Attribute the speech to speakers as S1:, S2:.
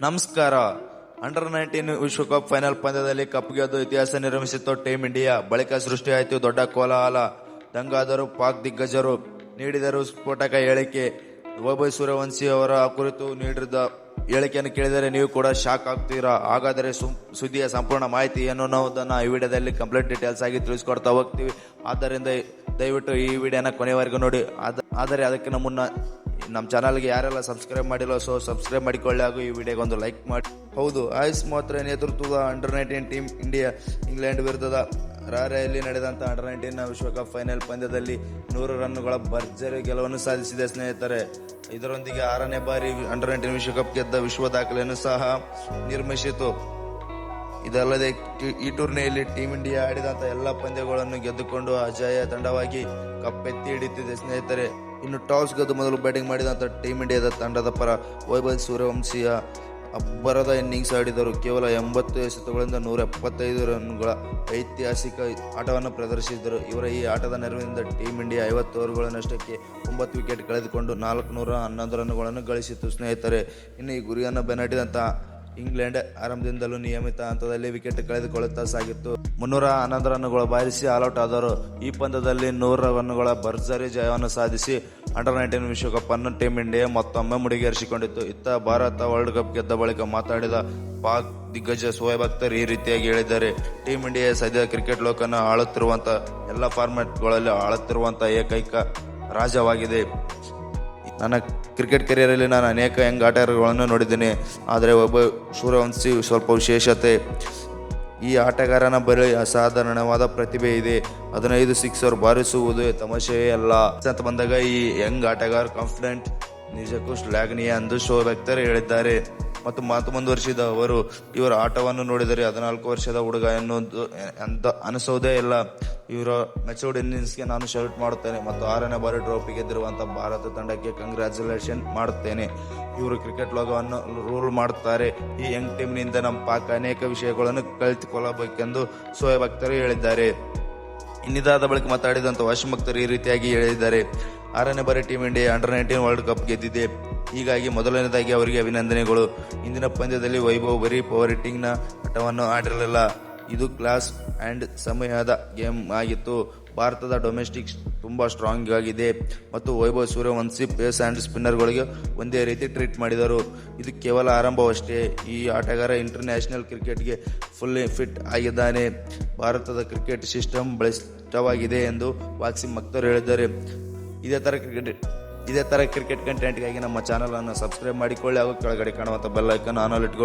S1: ನಮಸ್ಕಾರ. Under nineteen ವಿಶ್ವಕಪ್ final ಪಂದ್ಯದಲ್ಲಿ ಕಪ್ ಗೆದ್ದು ಇತಿಹಾಸ ನಿರ್ಮಿಸಿತ್ತು ಟೀಮ್ ಇಂಡಿಯಾ ಬಳಿಕ ಸೃಷ್ಟಿಯಾಯಿತು ದೊಡ್ಡ ಕೋಲಾಹಲ. ದಂಗಾದರು ಪಾಕ್ ದಿಗ್ಗಜರು ನೀಡಿದರು ಸ್ಫೋಟಕ ಹೇಳಿಕೆ. ಓಬೈ ಸೂರ್ಯವಂಶಿ ಅವರ ಕುರಿತು ನೀಡಿದ ಹೇಳಿಕೆಯನ್ನು ಕೇಳಿದರೆ ನೀವು ಕೂಡ ಶಾಕ್ ಆಗ್ತೀರಾ? ಹಾಗಾದರೆ ಸುದ್ದಿಯ ಸಂಪೂರ್ಣ ಮಾಹಿತಿ ಏನು ಅನ್ನೋದನ್ನ ಈ ವಿಡಿಯೋದಲ್ಲಿ ಕಂಪ್ಲೀಟ್ ಡೀಟೇಲ್ಸ್ ಆಗಿ ತಿಳಿಸ್ಕೊಡ್ತಾ ಹೋಗ್ತೀವಿ. ಆದ್ದರಿಂದ ದಯವಿಟ್ಟು ಈ ವಿಡಿಯೋನ ಕೊನೆವರೆಗೂ ನೋಡಿ. ಆದ- ಆದರೆ ಅದಕ್ಕಿಂತ ಮುನ್ನ ನಮ್ಮ ಚಾನಲ್ಗೆ ಯಾರೆಲ್ಲ ಸಬ್ಸ್ಕ್ರೈಬ್ ಮಾಡಿಲ್ಲ ಸೊ ಸಬ್ಸ್ಕ್ರೈಬ್ ಮಾಡಿಕೊಳ್ಳಿ ಹಾಗೂ ಈ ವಿಡಿಯೋಗೆ ಒಂದು ಲೈಕ್ ಮಾಡಿ. ಹೌದು, ಆಯುಷ್ ಮಾತ್ರ ನೇತೃತ್ವದ under nineteen team India England ವಿರುದ್ಧದ ರಾರೆಯಲ್ಲಿ ನಡೆದಂಥ ಅಂಡರ್ ನೈನ್ಟೀನ್ ವಿಶ್ವಕಪ್ ಫೈನಲ್ ಪಂದ್ಯದಲ್ಲಿ ನೂರು ರನ್ನುಗಳ ಭರ್ಜರಿ ಗೆಲುವನ್ನು ಸಾಧಿಸಿದೆ ಸ್ನೇಹಿತರೆ. ಇದರೊಂದಿಗೆ ಆರನೇ ಬಾರಿ ಅಂಡರ್ ನೈನ್ಟೀನ್ ವಿಶ್ವಕಪ್ ಗೆದ್ದ ವಿಶ್ವ ದಾಖಲೆಯನ್ನು ಸಹ ನಿರ್ಮಿಸಿತು. ಇದಲ್ಲದೆ ಈ ಟೂರ್ನಿಯಲ್ಲಿ ಟೀಮ್ ಇಂಡಿಯಾ ಆಡಿದಂಥ ಎಲ್ಲ ಪಂದ್ಯಗಳನ್ನು ಗೆದ್ದುಕೊಂಡು ಅಜಯ ತಂಡವಾಗಿ ಕಪ್ಪೆತ್ತಿ ಹಿಡಿತಿದೆ ಸ್ನೇಹಿತರೆ. ಇನ್ನು ಟಾಸ್ ಗೆದ್ದು ಮೊದಲು ಬ್ಯಾಟಿಂಗ್ ಮಾಡಿದಂಥ ಟೀಮ್ ಇಂಡಿಯಾದ ತಂಡದ ಪರ ವೈಭವ್ ಸೂರ್ಯವಂಶಿಯ ಅಬ್ಬರದ ಇನ್ನಿಂಗ್ಸ್ ಆಡಿದರು. ಕೇವಲ ಎಂಬತ್ತು ಎಸೆತಗಳಿಂದ ನೂರ ಎಪ್ಪತ್ತೈದು ರನ್ಗಳ ಐತಿಹಾಸಿಕ ಆಟವನ್ನು ಪ್ರದರ್ಶಿಸಿದರು. ಇವರ ಈ ಆಟದ ನೆರವಿನಿಂದ ಟೀಮ್ ಇಂಡಿಯಾ ಐವತ್ತು ಓವರ್ಗಳನ್ನಷ್ಟಕ್ಕೆ ಒಂಬತ್ತು ವಿಕೆಟ್ ಕಳೆದುಕೊಂಡು ನಾಲ್ಕುನೂರ ಹನ್ನೊಂದು ರನ್ಗಳನ್ನು ಗಳಿಸಿತು ಸ್ನೇಹಿತರೆ, ಇನ್ನು ಈ ಗುರಿಯನ್ನು ಬೆನ್ನಟ್ಟಿದಂಥ ಇಂಗ್ಲೆಂಡ್ ಆರಂಭದಿಂದಲೂ ನಿಯಮಿತ ಹಂತದಲ್ಲಿ ವಿಕೆಟ್ ಕಳೆದುಕೊಳ್ಳುತ್ತಾ ಸಾಗಿತ್ತು. ಮುನ್ನೂರ ಹನ್ನೊಂದು ರನ್ನುಗಳು ಬಾರಿಸಿ ಆಲ್ಔಟ್ ಆದರು. ಈ ಪಂದ್ಯದಲ್ಲಿ ನೂರ ರನ್ನುಗಳ ಭರ್ಜರಿ ಜಯವನ್ನು ಸಾಧಿಸಿ ಅಂಡರ್ ನೈನ್ಟೀನ್ ವಿಶ್ವಕಪ್ ಅನ್ನು ಟೀಂ ಇಂಡಿಯಾ ಮತ್ತೊಮ್ಮೆ ಮುಡಿಗೇರಿಸಿಕೊಂಡಿತ್ತು. ಇತ್ತ ಭಾರತ ವರ್ಲ್ಡ್ ಕಪ್ ಗೆದ್ದ ಬಳಿಕ ಮಾತಾಡಿದ ಪಾಕ್ ದಿಗ್ಗಜ ಸೋಯಬ್ ಅಖ್ತರ್ ಈ ರೀತಿಯಾಗಿ ಹೇಳಿದ್ದಾರೆ. ಟೀಂ ಇಂಡಿಯಾ ಸದ್ಯ ಕ್ರಿಕೆಟ್ ಲೋಕನ ಆಳುತ್ತಿರುವಂತ, ಎಲ್ಲ ಫಾರ್ಮ್ಯಾಟ್ಗಳಲ್ಲಿ ಆಳುತ್ತಿರುವಂತ ಏಕೈಕ ರಾಜವಾಗಿದೆ ನನ್ನ ಕ್ರಿಕೆಟ್ ಕೆರಿಯರಲ್ಲಿ ನಾನು ಅನೇಕ ಯಂಗ್ ಆಟಗಾರಗಳನ್ನು ನೋಡಿದ್ದೀನಿ. ಆದರೆ ಒಬ್ಬ ಸೂರ್ಯವಂಶಿ ಸ್ವಲ್ಪ ವಿಶೇಷತೆ, ಈ ಆಟಗಾರನ ಬಳಿ ಅಸಾಧಾರಣವಾದ ಪ್ರತಿಭೆ ಇದೆ. ಹದಿನೈದು ಸಿಕ್ಸರ್ ಬಾರಿಸುವುದು ತಮಾಷೆಯೇ ಅಲ್ಲ. ಅಂತ ಬಂದಾಗ ಈ ಯಂಗ್ ಆಟಗಾರ ಕಾನ್ಫಿಡೆಂಟ್ ನಿಜಕ್ಕೂ ಶ್ಲಾಘನೀಯ ಎಂದು ಶೋ ವ್ಯಕ್ತರು ಹೇಳಿದ್ದಾರೆ. ಮತ್ತು ಮಾತು ಮುಂದುವರಿಸಿದ ಅವರು, ಇವರ ಆಟವನ್ನು ನೋಡಿದರೆ ಹದಿನಾಲ್ಕು ವರ್ಷದ ಹುಡುಗ ಎನ್ನುವುದು ಅಂತ ಅನಿಸೋದೇ ಇಲ್ಲ. ಇವರ ಮೆಚೂರ್ಡ್ ಇನ್ನಿಂಗ್ಸ್ಗೆ ನಾನು ಶರ್ಟ್ ಮಾಡುತ್ತೇನೆ ಮತ್ತು ಆರನೇ ಬಾರಿ ಟ್ರೋಫಿ ಗೆದ್ದಿರುವಂಥ ಭಾರತ ತಂಡಕ್ಕೆ ಕಂಗ್ರ್ಯಾಚುಲೇಷನ್ ಮಾಡುತ್ತೇನೆ. ಇವರು ಕ್ರಿಕೆಟ್ ಲೋಗವನ್ನು ರೂಲ್ ಮಾಡುತ್ತಾರೆ. ಈ ಯಂಗ್ ಟೀಮ್ನಿಂದ ನಮ್ಮ ಪಾಕ ಅನೇಕ ವಿಷಯಗಳನ್ನು ಕಲಿತುಕೊಳ್ಳಬೇಕೆಂದು ಸೋಯಬ್ ಭಕ್ತರು ಹೇಳಿದ್ದಾರೆ. ಇನ್ನಿದಾದ ಬಳಿಕ ಮಾತಾಡಿದಂಥ ವಾಶಿಂಗ್ ಭಕ್ತರು ಈ ರೀತಿಯಾಗಿ ಹೇಳಿದ್ದಾರೆ. ಆರನೇ ಬಾರಿ team India under nineteen world cup ಗೆದ್ದಿದೆ. ಹೀಗಾಗಿ ಮೊದಲನೇದಾಗಿ ಅವರಿಗೆ ಅಭಿನಂದನೆಗಳು. ಇಂದಿನ ಪಂದ್ಯದಲ್ಲಿ ವೈಭವ್ ಬರೀ ಪವರ್ ಹಿಟ್ಟಿಂಗ್ನ ಆಟವನ್ನು ಆಡಿರಲಿಲ್ಲ. ಇದು ಕ್ಲಾಸ್ ಆ್ಯಂಡ್ ಸಮಯದ ಗೇಮ್ ಆಗಿತ್ತು. ಭಾರತದ ಡೊಮೆಸ್ಟಿಕ್ ತುಂಬ ಸ್ಟ್ರಾಂಗ್ ಆಗಿದೆ. ಮತ್ತು ವೈಭವ್ ಸೂರ್ಯವಂಶಿ ಪೇಸ್ ಆ್ಯಂಡ್ ಸ್ಪಿನ್ನರ್ಗಳಿಗೆ ಒಂದೇ ರೀತಿ ಟ್ರೀಟ್ ಮಾಡಿದರು. ಇದು ಕೇವಲ ಆರಂಭವಷ್ಟೇ. ಈ ಆಟಗಾರ ಇಂಟರ್ನ್ಯಾಷನಲ್ ಕ್ರಿಕೆಟ್ಗೆ ಫುಲ್ ಫಿಟ್ ಆಗಿದ್ದಾನೆ. ಭಾರತದ ಕ್ರಿಕೆಟ್ ಸಿಸ್ಟಮ್ ಬಲಿಷ್ಠವಾಗಿದೆ ಎಂದು ವಾಕ್ಸಿಂ ಮಕ್ತರ್ ಹೇಳಿದ್ದಾರೆ. ಇದೇ ಥರ ಕ್ರಿಕೆಟ್, ಇದೇ ಥರ ಕ್ರಿಕೆಟ್ ಕಂಟೆಂಟ್ಗಾಗಿ ನಮ್ಮ ಚಾನಲನ್ನು ಸಬ್ಸ್ಕ್ರೈಬ್ ಮಾಡಿಕೊಳ್ಳಿ ಹಾಗೂ ಕೆಳಗಡೆ ಕಾಣುವಂಥ ಬೆಲ್ಲೈಕನ್ ಆನ್ ಇಟ್ಕೊಳ್ಳಿ.